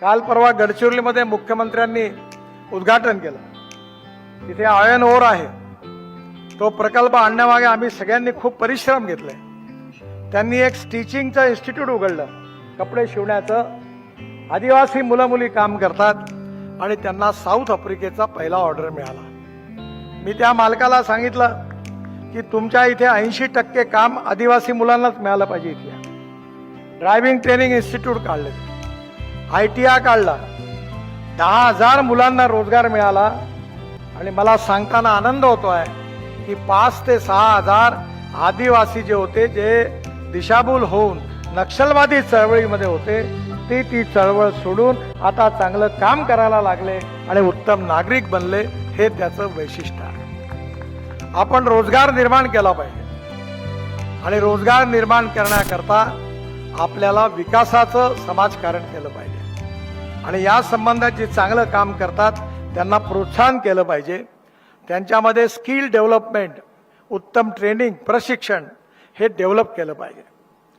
काल परवा गडचिरोलीमध्ये मुख्यमंत्र्यांनी उद्घाटन केलं. तिथे आयन ओर आहे. तो प्रकल्प आणण्यामागे आम्ही सगळ्यांनी खूप परिश्रम घेतले. त्यांनी एक स्टिचिंगचं इन्स्टिट्यूट उघडलं. कपडे शिवण्याचं. आदिवासी मुलं मुली काम करतात आणि त्यांना साऊथ आफ्रिकेचा पहिला ऑर्डर मिळाला. मी त्या मालकाला सांगितलं की तुमच्या इथे ऐंशी टक्के काम आदिवासी मुलांनाच मिळालं पाहिजे इथे ड्रायव्हिंग ट्रेनिंग इन्स्टिट्यूट काढले. आय टी आय काढला. दहा हजार मुलांना रोजगार मिळाला आणि मला सांगताना आनंद होतो आहे की पाच ते सहा हजार आदिवासी जे होते जे दिशाभूल होऊन नक्षलवादी चळवळीमध्ये होते ते ती चळवळ सोडून आता चांगलं काम करायला लागले आणि उत्तम नागरिक बनले हे त्याचं वैशिष्ट्य आहे. आपण रोजगार निर्माण केला पाहिजे. आणि रोजगार निर्माण करण्याकरता आपल्याला विकासाचं समाजकारण केलं पाहिजे. आणि या संबंधात जे चांगलं काम करतात त्यांना प्रोत्साहन केलं पाहिजे. त्यांच्यामध्ये स्किल डेव्हलपमेंट उत्तम ट्रेनिंग प्रशिक्षण हे डेव्हलप केलं पाहिजे.